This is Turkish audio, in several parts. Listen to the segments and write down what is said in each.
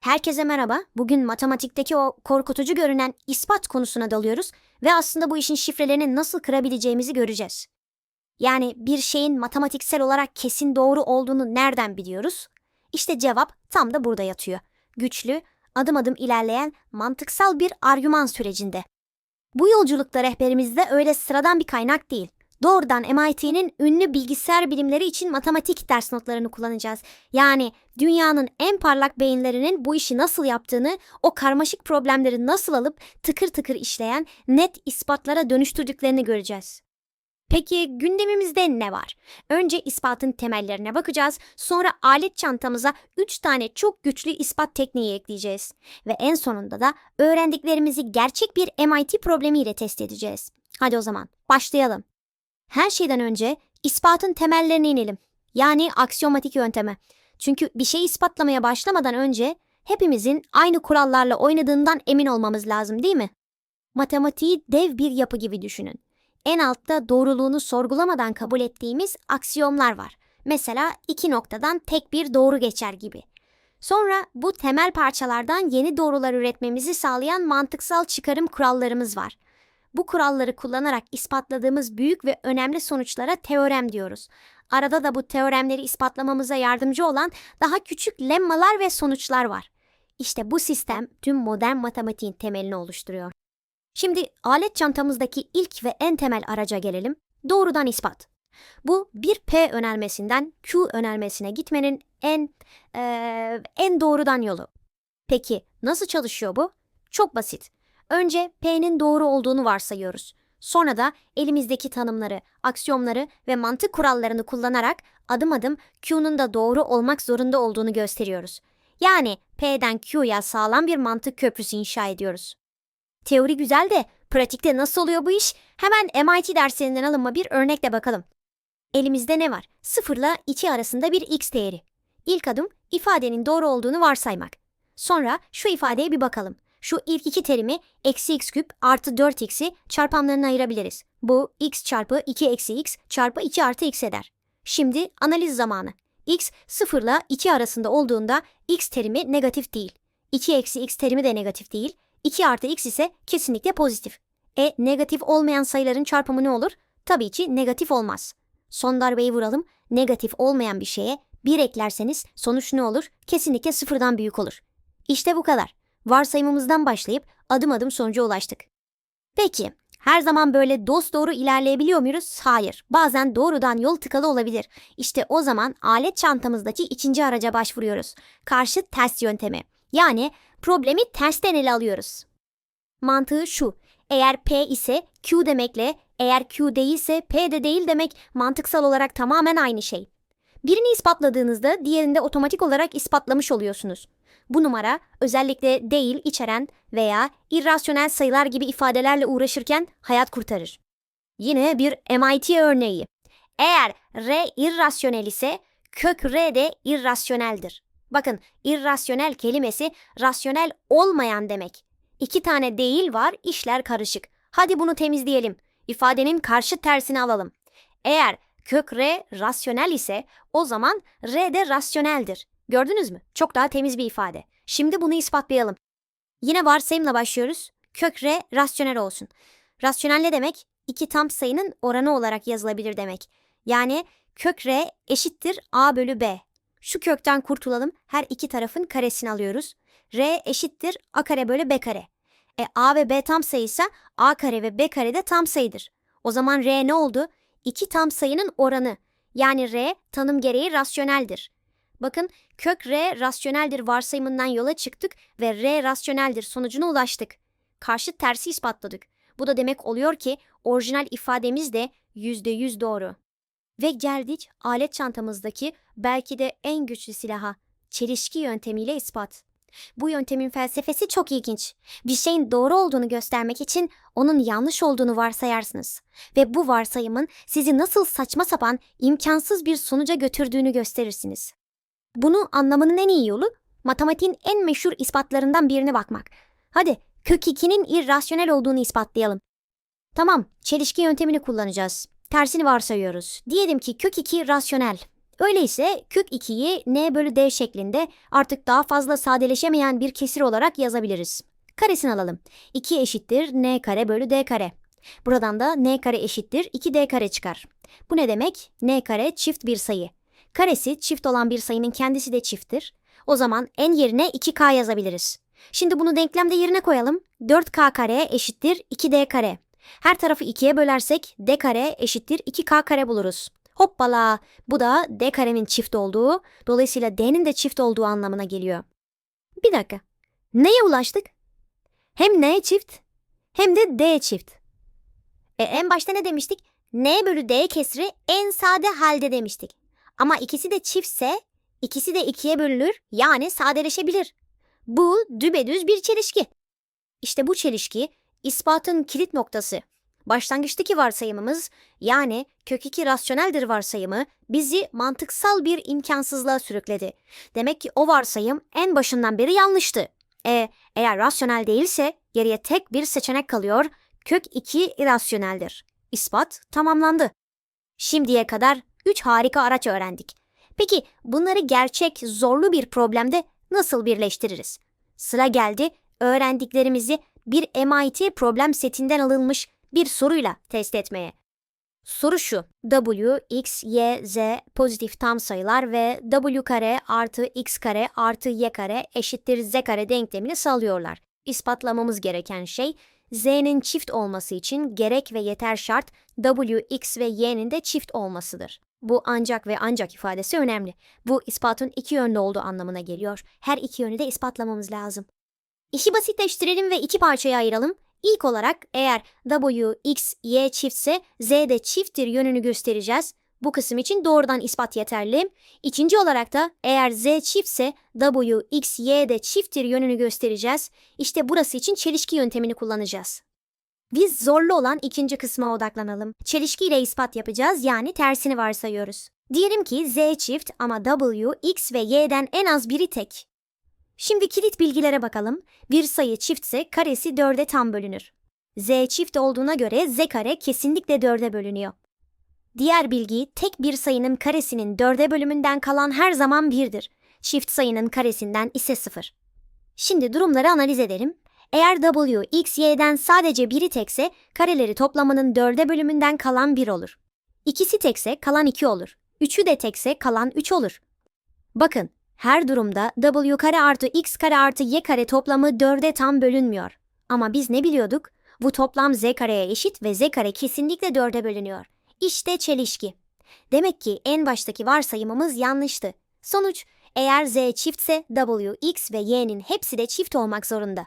Herkese merhaba. Bugün matematikteki o korkutucu görünen ispat konusuna dalıyoruz ve aslında bu işin şifrelerini nasıl kırabileceğimizi göreceğiz. Yani bir şeyin matematiksel olarak kesin doğru olduğunu nereden biliyoruz? İşte cevap tam da burada yatıyor. Güçlü, adım adım ilerleyen mantıksal bir argüman sürecinde. Bu yolculukta rehberimizde öyle sıradan bir kaynak değil. Doğrudan MIT'nin ünlü bilgisayar bilimleri için matematik ders notlarını kullanacağız. Yani dünyanın en parlak beyinlerinin bu işi nasıl yaptığını, o karmaşık problemleri nasıl alıp tıkır tıkır işleyen net ispatlara dönüştürdüklerini göreceğiz. Peki gündemimizde ne var? Önce ispatın temellerine bakacağız. Sonra alet çantamıza 3 tane çok güçlü ispat tekniği ekleyeceğiz. Ve en sonunda da öğrendiklerimizi gerçek bir MIT problemiyle test edeceğiz. Hadi o zaman başlayalım. Her şeyden önce ispatın temellerine inelim. Yani aksiyomatik yönteme. Çünkü bir şey ispatlamaya başlamadan önce hepimizin aynı kurallarla oynadığından emin olmamız lazım değil mi? Matematiği dev bir yapı gibi düşünün. En altta doğruluğunu sorgulamadan kabul ettiğimiz aksiyomlar var. Mesela iki noktadan tek bir doğru geçer gibi. Sonra bu temel parçalardan yeni doğrular üretmemizi sağlayan mantıksal çıkarım kurallarımız var. Bu kuralları kullanarak ispatladığımız büyük ve önemli sonuçlara teorem diyoruz. Arada da bu teoremleri ispatlamamıza yardımcı olan daha küçük lemmalar ve sonuçlar var. İşte bu sistem tüm modern matematiğin temelini oluşturuyor. Şimdi alet çantamızdaki ilk ve en temel araca gelelim. Doğrudan ispat. Bu bir P önermesinden Q önermesine gitmenin en eee, en doğrudan yolu. Peki nasıl çalışıyor bu? Çok basit. Önce P'nin doğru olduğunu varsayıyoruz. Sonra da elimizdeki tanımları, aksiyomları ve mantık kurallarını kullanarak adım adım Q'nun da doğru olmak zorunda olduğunu gösteriyoruz. Yani P'den Q'ya sağlam bir mantık köprüsü inşa ediyoruz. Teori güzel de pratikte nasıl oluyor bu iş? Hemen MIT derslerinden alınma bir örnekle bakalım. Elimizde ne var? 0 ile 2 arasında bir x değeri. İlk adım ifadenin doğru olduğunu varsaymak. Sonra şu ifadeye bir bakalım. Şu ilk iki terimi eksi x küp artı 4x'i çarpanlarına ayırabiliriz. Bu x çarpı 2 eksi x çarpı 2 artı x eder. Şimdi analiz zamanı. x 0 ile 2 arasında olduğunda x terimi negatif değil. 2 eksi x terimi de negatif değil. 2 artı x ise kesinlikle pozitif. E negatif olmayan sayıların çarpımı ne olur? Tabii ki negatif olmaz. Son darbeyi vuralım. Negatif olmayan bir şeye 1 eklerseniz sonuç ne olur? Kesinlikle sıfırdan büyük olur. İşte bu kadar. Varsayımımızdan başlayıp adım adım sonuca ulaştık. Peki, her zaman böyle dosdoğru ilerleyebiliyor muyuz? Hayır. Bazen doğrudan yol tıkalı olabilir. İşte o zaman alet çantamızdaki ikinci araca başvuruyoruz. Karşı ters yöntemi. Yani problemi tersten ele alıyoruz. Mantığı şu. Eğer P ise Q demekle, eğer Q değilse P de değil demek mantıksal olarak tamamen aynı şey. Birini ispatladığınızda diğerinde otomatik olarak ispatlamış oluyorsunuz. Bu numara özellikle değil içeren veya irrasyonel sayılar gibi ifadelerle uğraşırken hayat kurtarır. Yine bir MIT örneği. Eğer R irrasyonel ise kök R de irrasyoneldir. Bakın irrasyonel kelimesi rasyonel olmayan demek. İki tane değil var işler karışık. Hadi bunu temizleyelim. İfadenin karşı tersini alalım. Eğer kök R rasyonel ise o zaman R de rasyoneldir. Gördünüz mü? Çok daha temiz bir ifade. Şimdi bunu ispatlayalım. Yine varsayımla başlıyoruz. Kök R rasyonel olsun. Rasyonel ne demek? İki tam sayının oranı olarak yazılabilir demek. Yani kök R eşittir A bölü B. Şu kökten kurtulalım. Her iki tarafın karesini alıyoruz. R eşittir A kare bölü B kare. E A ve B tam sayıysa A kare ve B kare de tam sayıdır. O zaman R ne oldu? İki tam sayının oranı. Yani R tanım gereği rasyoneldir. Bakın kök R rasyoneldir varsayımından yola çıktık ve R rasyoneldir sonucuna ulaştık. Karşı tersi ispatladık. Bu da demek oluyor ki orijinal ifademiz de %100 doğru. Ve geldik alet çantamızdaki belki de en güçlü silaha, çelişki yöntemiyle ispat. Bu yöntemin felsefesi çok ilginç. Bir şeyin doğru olduğunu göstermek için onun yanlış olduğunu varsayarsınız. Ve bu varsayımın sizi nasıl saçma sapan, imkansız bir sonuca götürdüğünü gösterirsiniz. Bunu anlamanın en iyi yolu matematiğin en meşhur ispatlarından birine bakmak. Hadi kök 2'nin irrasyonel olduğunu ispatlayalım. Tamam, çelişki yöntemini kullanacağız. Tersini varsayıyoruz. Diyelim ki kök 2 rasyonel. Öyleyse kök 2'yi n bölü d şeklinde artık daha fazla sadeleşemeyen bir kesir olarak yazabiliriz. Karesini alalım. 2 eşittir n kare bölü d kare. Buradan da n kare eşittir 2d kare çıkar. Bu ne demek? n kare çift bir sayı. Karesi çift olan bir sayının kendisi de çifttir. O zaman n yerine 2k yazabiliriz. Şimdi bunu denklemde yerine koyalım. 4k kare eşittir 2d kare. Her tarafı 2'ye bölersek d kare eşittir 2k kare buluruz. Hoppala bu da d karenin çift olduğu, dolayısıyla d'nin de çift olduğu anlamına geliyor. Bir dakika. Neye ulaştık? Hem n çift hem de d çift. E, en başta ne demiştik? n bölü d kesri en sade halde demiştik. Ama ikisi de çiftse ikisi de ikiye bölünür yani sadeleşebilir. Bu dübedüz bir çelişki. İşte bu çelişki ispatın kilit noktası. Başlangıçtaki varsayımımız yani kök 2 rasyoneldir varsayımı bizi mantıksal bir imkansızlığa sürükledi. Demek ki o varsayım en başından beri yanlıştı. E, eğer rasyonel değilse geriye tek bir seçenek kalıyor. Kök 2 irasyoneldir. İspat tamamlandı. Şimdiye kadar 3 harika araç öğrendik. Peki bunları gerçek, zorlu bir problemde nasıl birleştiririz? Sıra geldi öğrendiklerimizi bir MIT problem setinden alınmış bir soruyla test etmeye. Soru şu. W, X, Y, Z pozitif tam sayılar ve W kare artı X kare artı Y kare eşittir Z kare denklemini sağlıyorlar. İspatlamamız gereken şey Z'nin çift olması için gerek ve yeter şart W, X ve Y'nin de çift olmasıdır. Bu ancak ve ancak ifadesi önemli. Bu ispatın iki yönlü olduğu anlamına geliyor. Her iki yönü de ispatlamamız lazım. İşi basitleştirelim ve iki parçaya ayıralım. İlk olarak eğer W, X, Y çiftse Z de çifttir yönünü göstereceğiz. Bu kısım için doğrudan ispat yeterli. İkinci olarak da eğer Z çiftse W, X, Y de çifttir yönünü göstereceğiz. İşte burası için çelişki yöntemini kullanacağız. Biz zorlu olan ikinci kısma odaklanalım. Çelişkiyle ispat yapacağız yani tersini varsayıyoruz. Diyelim ki Z çift ama W, X ve Y'den en az biri tek. Şimdi kilit bilgilere bakalım. Bir sayı çiftse karesi 4'e tam bölünür. Z çift olduğuna göre Z kare kesinlikle 4'e bölünüyor. Diğer bilgi tek bir sayının karesinin 4'e bölümünden kalan her zaman 1'dir. Çift sayının karesinden ise 0. Şimdi durumları analiz edelim. Eğer W, X, Y'den sadece biri tekse kareleri toplamının 4'e bölümünden kalan 1 olur. İkisi tekse kalan 2 olur. Üçü de tekse kalan 3 olur. Bakın her durumda w kare artı x kare artı y kare toplamı 4'e tam bölünmüyor. Ama biz ne biliyorduk? Bu toplam z kareye eşit ve z kare kesinlikle 4'e bölünüyor. İşte çelişki. Demek ki en baştaki varsayımımız yanlıştı. Sonuç, eğer z çiftse w, x ve y'nin hepsi de çift olmak zorunda.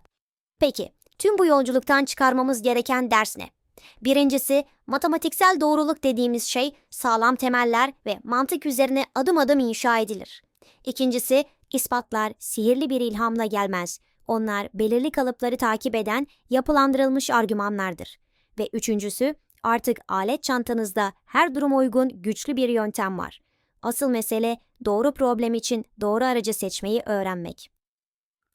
Peki, tüm bu yolculuktan çıkarmamız gereken ders ne? Birincisi, matematiksel doğruluk dediğimiz şey sağlam temeller ve mantık üzerine adım adım inşa edilir. İkincisi, ispatlar sihirli bir ilhamla gelmez. Onlar belirli kalıpları takip eden yapılandırılmış argümanlardır. Ve üçüncüsü, artık alet çantanızda her duruma uygun güçlü bir yöntem var. Asıl mesele doğru problem için doğru aracı seçmeyi öğrenmek.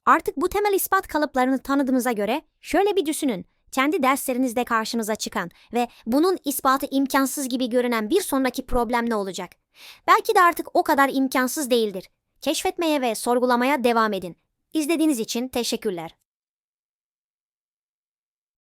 Artık bu temel ispat kalıplarını tanıdığımıza göre şöyle bir düşünün. Kendi derslerinizde karşınıza çıkan ve bunun ispatı imkansız gibi görünen bir sonraki problem ne olacak? Belki de artık o kadar imkansız değildir. Keşfetmeye ve sorgulamaya devam edin. İzlediğiniz için teşekkürler.